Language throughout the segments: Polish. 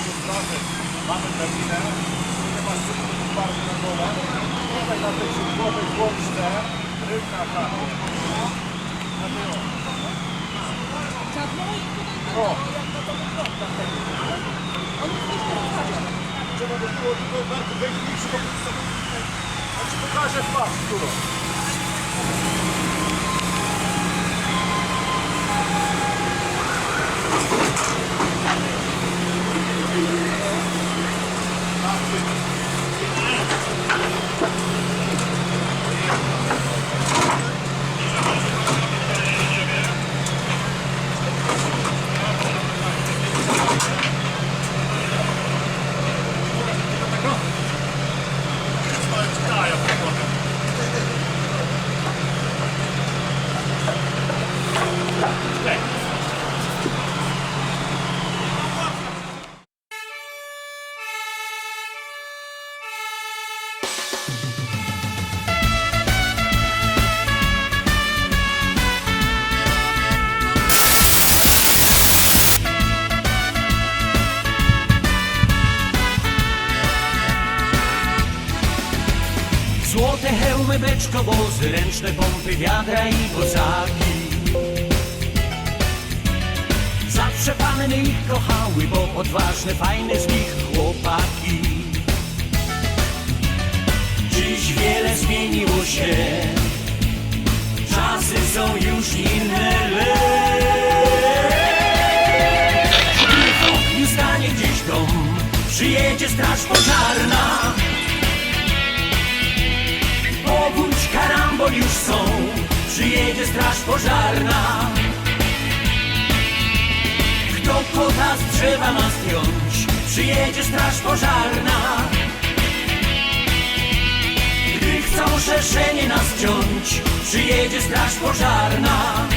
tego straży. Mamy drabinę, nie ma szczytu bardzo na dole. Tutaj na tej złotej głączce, rybna tam. Na tył. O! Trzeba by było tylko bardzo wejść bo Ja ci pokażę pas, którą. Thank you. Złote hełmy, beczkowozy, ręczne pompy, wiadra i kozaki. Zawsze panny ich kochały, bo odważne, fajne z nich chłopaki. Dziś wiele zmieniło się. Czasy są już inne, lecz w ogniu stanie gdzieś dom Przyjedzie straż pożarna karambol już są. Przyjedzie straż pożarna. Kto kota z drzewa ma zdjąć? Przyjedzie straż pożarna. Gdy chcą szerszenie nas ciąć Przyjedzie straż pożarna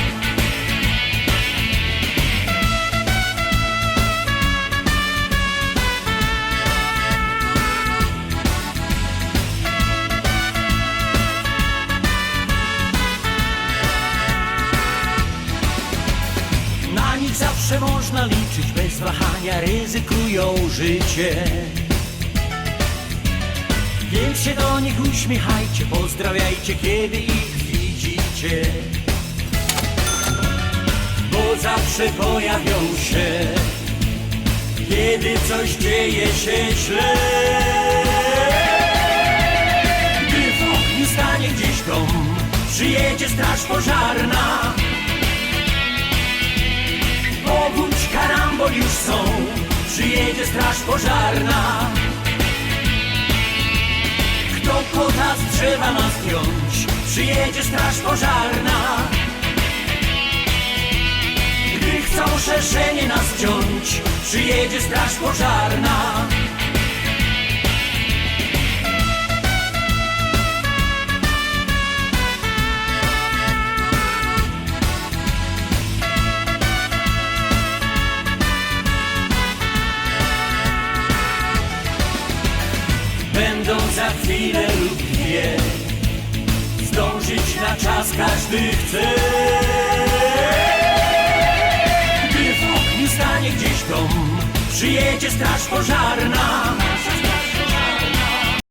zawsze można liczyć, bez wahania ryzykują życie. Więc się do nich uśmiechajcie, pozdrawiajcie, kiedy ich widzicie. Bo zawsze pojawią się, kiedy coś dzieje się źle. Gdy w ogniu stanie gdzieś dom, przyjedzie straż pożarna. Przyjedzie straż pożarna. Kto kota z drzewa ma zdjąć? Przyjedzie straż pożarna. Gdy chcą szerszenie nas ciąć Przyjedzie straż pożarna każdy chce. Gdy w ogniu stanie gdzieś dom Przyjedzie straż pożarna